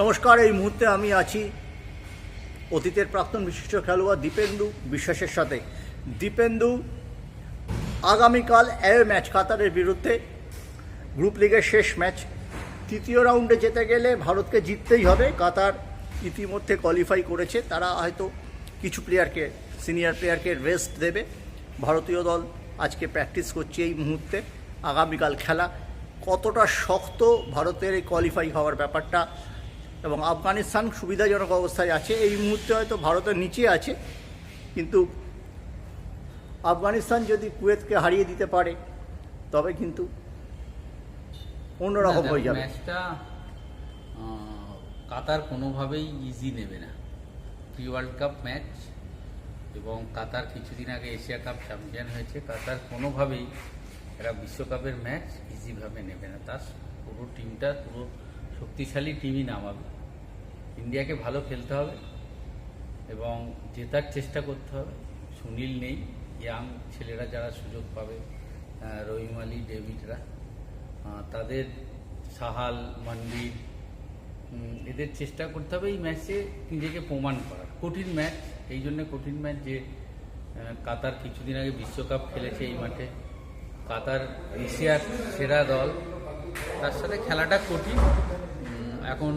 নমস্কার, এই মুহূর্তে আমি আছি অতীতের প্রাক্তন বিশিষ্ট খেলোয়াড় দীপেন্দু বিশ্বাসের সাথে। দীপেন্দু আগামীকাল এ ম্যাচ কাতারের বিরুদ্ধে গ্রুপ লিগের শেষ ম্যাচ। তৃতীয় রাউন্ডে যেতে গেলে ভারতকে জিততেই হবে। কাতার ইতিমধ্যে কোয়ালিফাই করেছে। তারা হয়তো কিছু প্লেয়ারকে সিনিয়র প্লেয়ারকে রেস্ট দেবে। ভারতীয় দল আজকে প্র্যাকটিস করছে এই মুহূর্তে। আগামীকাল খেলা কতটা শক্ত ভারতের এই কোয়ালিফাই হওয়ার ব্যাপারটা এবং আফগানিস্তান সুবিধাজনক অবস্থায় আছে। এই মুহূর্তে হয়তো ভারতের নিচে আছে কিন্তু আফগানিস্তান যদি কুয়েতকে হারিয়ে দিতে পারে তবে কিন্তু অন্যরকম হয়ে যাবে। ম্যাচটা কাতার কোনোভাবেই ইজি নেবে না। প্রি ওয়ার্ল্ড কাপ ম্যাচ এবং কাতার কিছুদিন আগে এশিয়া কাপ চ্যাম্পিয়ন হয়েছে কাতার কোনোভাবেই এরা বিশ্বকাপের ম্যাচ ইজিভাবে নেবে না। তার পুরো টিমটা পুরো শক্তিশালী টিমই নামাবে। ইন্ডিয়াকে ভালো খেলতে হবে এবং জেতার চেষ্টা করতে হবে। সুনীল নেই ইয়াং ছেলেরা যারা সুযোগ পাবে রহিম আলী, ডেভিডরা তাদের সাহাল মন্দির এদের চেষ্টা করতে হবে এই ম্যাচে নিজেকে প্রমাণ করার। কঠিন ম্যাচ এই জন্য কঠিন ম্যাচ যে কাতার কিছুদিন আগে বিশ্বকাপ খেলেছে এই মাঠে। কাতার এশিয়ার সেরা দল, তার সাথে খেলাটা কঠিন। এখন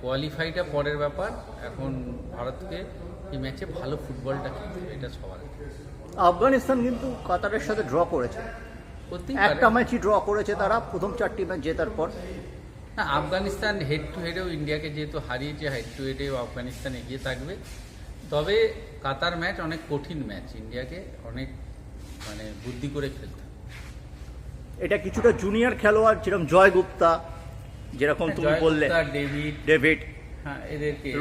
কোয়ালিফাইটা পরের ব্যাপার। এখন ভারতকে এই ম্যাচে ভালো ফুটবলটা এটা সবার আফগানিস্তান কিন্তু কাতারের সাথে ড্র করেছে। একটা ম্যাচই ড্র করেছে তারা প্রথম চারটি ম্যাচ জেতার পর। না আফগানিস্তান হেড টু হেডেও ইন্ডিয়াকে যেহেতু হারিয়েছে হেড টু হেডেও আফগানিস্তান এগিয়ে থাকবে। তবে কাতার ম্যাচ অনেক কঠিন ম্যাচ ইন্ডিয়াকে অনেক মানে বুদ্ধি করে খেলতে। এটা কিছুটা জুনিয়র খেলোয়াড় যেরকম জয় গুপ্তা যেরকম তুমি বললে ডেভিড ডেভিড হ্যাঁ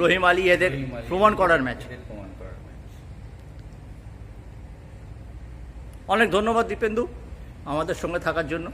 রহিম আলী এদের প্রমাণ করার ম্যাচ অনেক ধন্যবাদ দীপেন্দু আমাদের সঙ্গে থাকার জন্য।